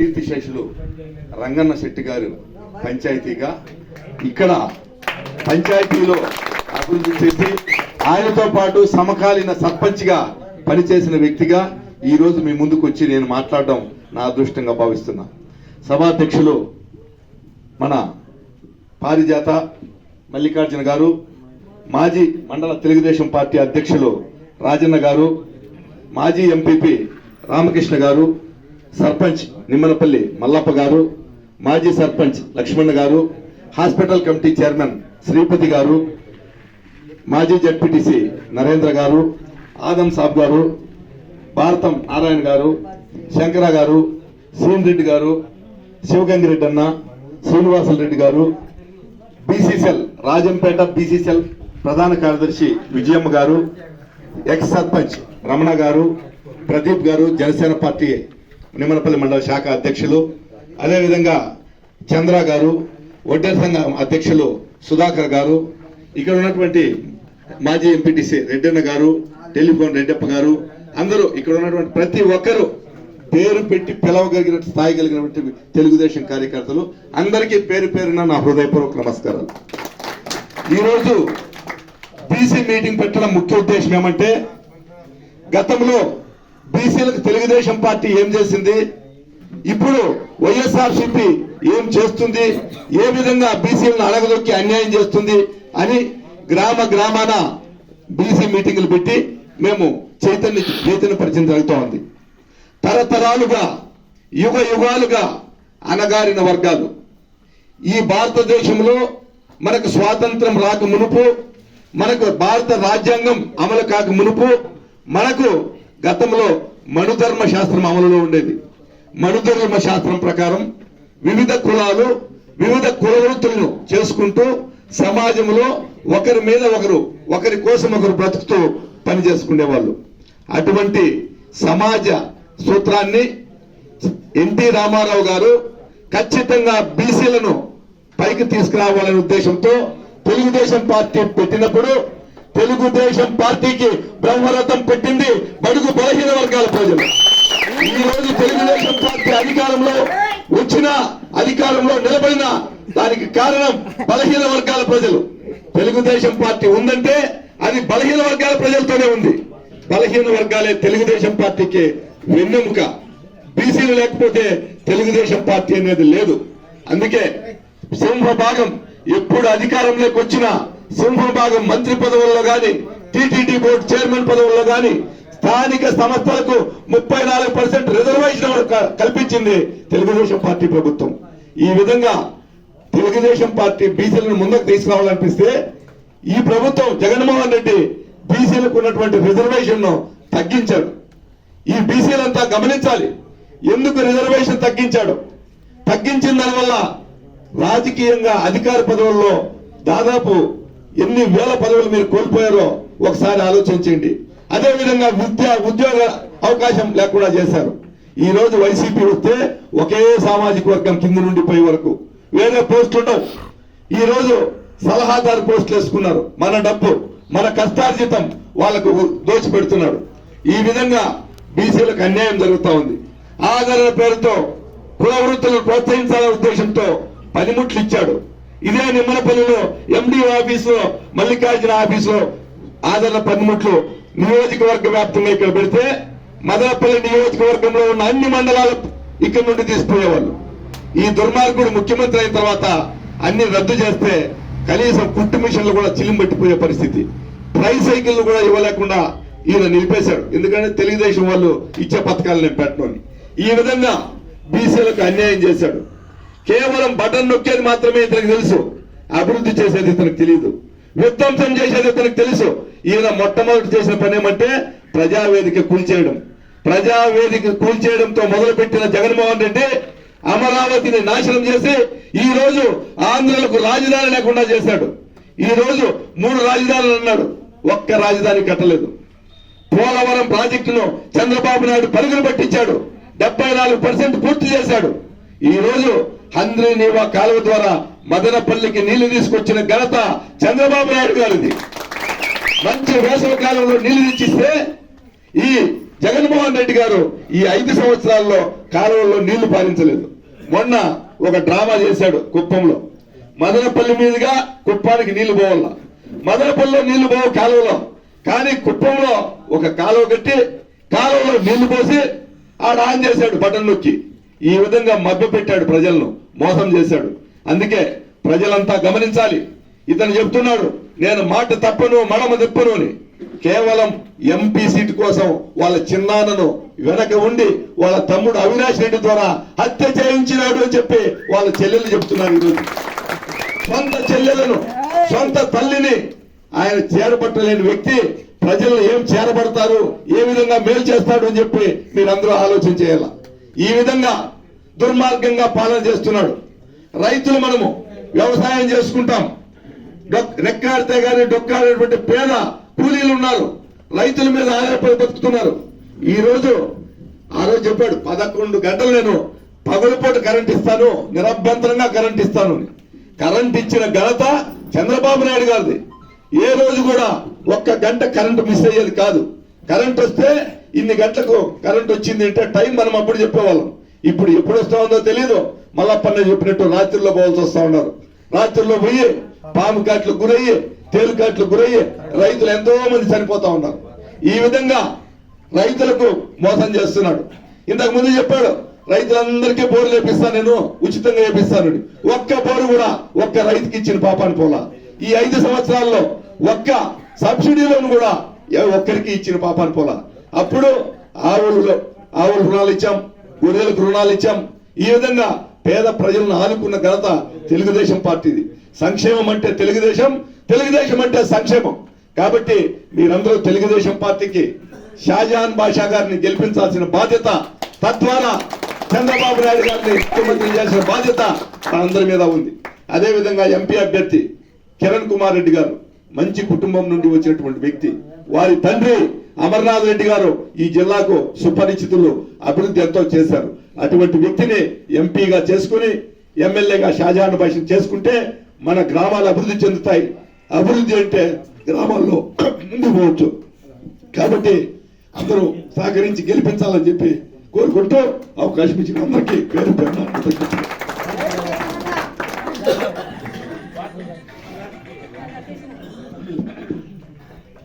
కీర్తిశేషులు రంగన్న శెట్టి గారు పంచాయతీగా ఇక్కడ పంచాయతీలో అభివృద్ధి చేసి ఆయనతో పాటు సమకాలీన సర్పంచ్గా పనిచేసిన వ్యక్తిగా ఈ రోజు మీ ముందుకు వచ్చి నేను మాట్లాడడం నా అదృష్టంగా భావిస్తున్నా. సభాధ్యక్షులు మన పారిజాత మల్లికార్జున గారు మాజీ మండల తెలుగుదేశం పార్టీ అధ్యక్షులు రాజన్న గారు మాజీ ఎంపీపీ రామకృష్ణ గారు సర్పంచ్ నిమ్మనపల్లి మల్లప్ప గారు మాజీ సర్పంచ్ లక్ష్మణ్ గారు హాస్పిటల్ కమిటీ చైర్మన్ శ్రీపతి గారు మాజీ జడ్పీటీసీ నరేంద్ర గారు ఆదం సాబ్ గారు భారతం నారాయణ గారు శంకర గారు సీన్ రెడ్డి గారు శివగంగిరెడ్డి అన్న శ్రీనివాసులు రెడ్డి గారు బీసీసీఎల్ రాజంపేట బీసీసీఎల్ ప్రధాన కార్యదర్శి విజయమ్మ గారు ఎక్స్ సర్పంచ్ రమణ గారు ప్రదీప్ గారు జనసేన పార్టీ నిమ్మనపల్లి మండల శాఖ అధ్యక్షులు అదేవిధంగా చంద్ర గారు ఒడ్డెర సంఘం అధ్యక్షులు సుధాకర్ గారు ఇక్కడ ఉన్నటువంటి మాజీ ఎంపీటీసీ రెడ్డన్న గారు టెలిఫోన్ రెడ్డప్ప గారు అందరూ ఇక్కడ ఉన్నటువంటి ప్రతి ఒక్కరూ పేరు పెట్టి పిలవగలిగిన స్థాయి కలిగినటువంటి తెలుగుదేశం కార్యకర్తలు అందరికీ పేరు పేరున నా హృదయపూర్వక నమస్కారాలు. ఈరోజు బీసీ మీటింగ్ పెట్టడం ముఖ్య ఉద్దేశం ఏమంటే గతంలో బీసీలకు తెలుగుదేశం పార్టీ ఏం చేసింది? ఇప్పుడు వైఎస్ఆర్సీపీ ఏం చేస్తుంది? ఏ విధంగా బీసీలను అడగదొక్కి అన్యాయం చేస్తుంది? అని గ్రామ గ్రామాన బీసీ మీటింగులు పెట్టి మేము చైతన్య చైతన్యపరిచయం జరుగుతూ ఉంది. తరతరాలుగా యుగ యుగాలుగా అనగారిన వర్గాలు. ఈ భారతదేశంలో మనకు స్వాతంత్రం రాక మునుపు మనకు భారత రాజ్యాంగం అమలు కాక మునుపు మనకు గతంలో మనుధర్మ శాస్త్రం అమలులో ఉండేది. మనుధర్మ శాస్త్రం ప్రకారం వివిధ కులాలు వివిధ కులవృత్తులను చేసుకుంటూ సమాజంలో ఒకరి మీద ఒకరు ఒకరి కోసం ఒకరు బ్రతుకుతూ పని చేసుకునేవాళ్ళు అటువంటి సమాజ సూత్రాన్ని ఎన్టీ రామారావు గారు ఖచ్చితంగా బీసీలను పైకి తీసుకురావాలనే ఉద్దేశంతో తెలుగుదేశం పార్టీ పెట్టినప్పుడు తెలుగుదేశం పార్టీకి బ్రహ్మరథం పెట్టింది బడుగు బలహీన వర్గాల ప్రజలు. ఈ రోజు తెలుగుదేశం పార్టీ అధికారంలో వచ్చిన అధికారంలో నిలబడిన దానికి కారణం బలహీన వర్గాల ప్రజలు. తెలుగుదేశం పార్టీ ఉందంటే అది బలహీన వర్గాల ప్రజలతోనే ఉంది. బలహీన వర్గాలే తెలుగుదేశం పార్టీకి వెన్నెముక. బీసీలు లేకపోతే తెలుగుదేశం పార్టీ అనేది లేదు. అందుకే సింహ భాగం ఎప్పుడు అధికారంలోకి వచ్చిన సింహ భాగం మంత్రి పదవుల్లో కానీ టీటీడీ బోర్డు చైర్మన్ పదవుల్లో కానీ స్థానిక సంస్థలకు ముప్పై నాలుగు పర్సెంట్ రిజర్వేషన్ కల్పించింది తెలుగుదేశం పార్టీ ప్రభుత్వం. ఈ విధంగా తెలుగుదేశం పార్టీ బీసీలను ముందుకు తీసుకురావాలనిపిస్తే ఈ ప్రభుత్వం జగన్మోహన్ రెడ్డి బీసీలకు ఉన్నటువంటి రిజర్వేషన్ను తగ్గించాడు. ఈ బీసీలంతా గమనించాలి ఎందుకు రిజర్వేషన్ తగ్గించాడు? తగ్గించిన దానివల్ల రాజకీయంగా అధికార పదవుల్లో దాదాపు ఎన్ని వేల పదవులు మీరు కోల్పోయారో ఒకసారి ఆలోచించండి. అదే విధంగా విద్య ఉద్యోగ అవకాశం లేకుండా చేశారు. ఈ రోజు వైసీపీ వస్తే ఒకే సామాజిక వర్గం కింద నుండి పై వరకు వేరే పోస్ట్ ఉండవు. ఈ రోజు సలహాదారు పోస్టులు వేసుకున్నారు. మన డబ్బు మన కష్టార్జితం వాళ్ళకు దోచిపెడుతున్నాడు ఈ విధంగా బీసీలకు అన్యాయం జరుగుతూ ఉంది. ఆదరణ పేరుతో కుల వృత్తులను ప్రోత్సహించాలనే ఉద్దేశంతో పనిముట్లు ఇచ్చాడు. ఇదే నిమ్మనపల్లిలో MD office Mallikarjuna office Adarana పనిముట్లు నియోజకవర్గ వ్యాప్తంగా ఇక్కడ పెడితే మదనపల్లి నియోజకవర్గంలో ఉన్న అన్ని మండలాలు ఇక్కడ నుండి తీసుకుపోయేవాళ్ళు ఈ దుర్మార్గుడు ముఖ్యమంత్రి అయిన తర్వాత అన్ని రద్దు చేస్తే కనీసం కుట్టు మిషన్లు కూడా చిలింబట్టిపోయే పరిస్థితి. ట్రై సైకిల్ కూడా ఇవ్వలేకుండా ఈయన నిలిపేశాడు. ఎందుకంటే తెలుగుదేశం వాళ్ళు ఇచ్చే పథకాలు నేను పెట్టను ఈ విధంగా బీసీలకు అన్యాయం చేశాడు. కేవలం బటన్ నొక్కేది మాత్రమే ఇతనికి తెలుసు. అభివృద్ధి చేసేది ఇతనికి తెలియదు విధ్వంసం చేసేది ఇతనికి తెలుసు. ఈయన మొట్టమొదటి చేసిన పని ఏమంటే ప్రజావేదిక కూల్చేయడం. ప్రజావేదిక కూల్చేయడంతో మొదలుపెట్టిన జగన్మోహన్ రెడ్డి అమరావతిని నాశనం చేసి ఈ రోజు ఆంధ్రలకు రాజధాని లేకుండా చేశాడు. ఈ రోజు మూడు రాజధానులు అన్నాడు. ఒక్క రాజధాని కట్టలేదు. పోలవరం ప్రాజెక్టును చంద్రబాబు నాయుడు పరుగులు పట్టించాడు. డెబ్బై నాలుగు పర్సెంట్ పూర్తి చేశాడు. ఈ రోజు హంద్రీ నీవా కాలువ ద్వారా మదనపల్లికి నీళ్ళు తీసుకొచ్చిన ఘనత చంద్రబాబు నాయుడు గారిది. మంచి వేసవి కాలంలో నీళ్ళు తెచ్చిస్తే ఈ జగన్మోహన్ రెడ్డి గారు ఈ ఐదు సంవత్సరాల్లో కాలువల్లో నీళ్ళు పాలించలేదు మొన్న ఒక డ్రామా చేశాడు కుప్పంలో. మదనపల్లి మీదుగా కుప్పానికి నీళ్ళు పోవాల. మదనపల్లిలో నీళ్ళు పోవు కాలువలో. కానీ కుప్పంలో ఒక కాలువ కట్టి కాలువలో నీళ్ళు పోసి ఆడ ఆన్ చేశాడు బటన్ నొక్కి. ఈ విధంగా మభ్య పెట్టాడు ప్రజలను మోసం చేశాడు. అందుకే ప్రజలంతా గమనించాలి. ఇతను చెప్తున్నాడు నేను మాట తప్పను మడమ తిప్పను అని. కేవలం ఎంపీ సీటు కోసం వాళ్ళ చిన్నాన్నను వెనక ఉండి వాళ్ళ తమ్ముడు అవినాష్ రెడ్డి ద్వారా హత్య చేయించినాడు అని చెప్పి వాళ్ళ చెల్లెలు చెప్తున్నారు ఈరోజు. సొంత చెల్లెలను సొంత తల్లిని ఆయన చేరబట్టలేని వ్యక్తి ప్రజలను ఏం చేరబడతారు ఏ విధంగా మేలు చేస్తాడు అని చెప్పి మీరందరూ ఆలోచన చేయాల? ఈ విధంగా దుర్మార్గంగా పాలన చేస్తున్నాడు. రైతులు మనము వ్యవసాయం చేసుకుంటాం. రెక్కాడితే గాని డొక్కాడేటువంటి పేద కూలీలు ఉన్నారు. రైతుల మీద ఆధారపడి బతుకుతున్నారు. ఈ రోజు ఆ రోజు చెప్పాడు పదకొండు గంటలు నేను పగలపూట కరెంట్ ఇస్తాను నిరభ్యంతరంగా కరెంట్ ఇస్తాను. కరెంట్ ఇచ్చిన ఘనత చంద్రబాబు నాయుడు గారిది. ఏ రోజు కూడా ఒక్క గంట కరెంట్ మిస్ అయ్యేది కాదు. కరెంట్ వస్తే ఇన్ని గంటలకు కరెంట్ వచ్చింది అంటే టైం మనం అప్పుడు చెప్పేవాళ్ళం. ఇప్పుడు ఎప్పుడు వస్తా ఉందో తెలియదు మల్లప్పన్న చెప్పినట్టు రాత్రిలో పోవాల్సి వస్తా ఉన్నారు. రాత్రిలో పోయి పాము కాట్లు గురయ్యి తేలికాట్లు గురయ్యి రైతులు ఎంతో మంది చనిపోతా ఉన్నారు. ఈ విధంగా రైతులకు మోసం చేస్తున్నాడు. ఇంతకు ముందు చెప్పాడు రైతులందరికీ బోర్లు వేపిస్తా నేను ఉచితంగా వేపిస్తాను ఒక్క బోరు కూడా ఒక్క రైతుకి ఇచ్చిన పాపాన్ని పోలా. ఈ ఐదు సంవత్సరాల్లో ఒక్క సబ్సిడీ లోన్ కూడా ఒక్కరికి ఇచ్చిన పాపాన్ని పోలా. అప్పుడు ఆవులలో ఆవుల రుణాలు ఇచ్చాం గొర్రెలకు రుణాలు ఇచ్చాం. ఈ విధంగా పేద ప్రజలను ఆదుకున్న ఘనత తెలుగుదేశం పార్టీది. సంక్షేమం అంటే తెలుగుదేశం తెలుగుదేశం అంటే సంక్షేమం. కాబట్టి మీరందరూ తెలుగుదేశం పార్టీకి షాజహాన్ బాషా గారిని గెలిపించాల్సిన బాధ్యత తద్వారా చంద్రబాబు నాయుడు గారిని ముఖ్యమంత్రి చేసిన బాధ్యత మనందరి మీద ఉంది. అదే విధంగా ఎంపీ అభ్యర్థి కిరణ్ కుమార్ రెడ్డి గారు మంచి కుటుంబం నుండి వచ్చినటువంటి వ్యక్తి. వారి తండ్రి అమర్నాథ్ రెడ్డి గారు ఈ జిల్లాకు సుపరిచితులు అభివృద్ధి ఎంతో చేశారు. అటువంటి వ్యక్తిని ఎంపీగా చేసుకుని ఎమ్మెల్యేగా షాజహాన్ భాషను చేసుకుంటే మన గ్రామాలు అభివృద్ధి చెందుతాయి. అభివృద్ధి అంటే గ్రామాల్లో ముందు పోవచ్చు. కాబట్టి అందరూ సహకరించి గెలిపించాలని చెప్పి కోరుకుంటూ అవకాశం ఇచ్చిన అందరికీ పేరు పేరున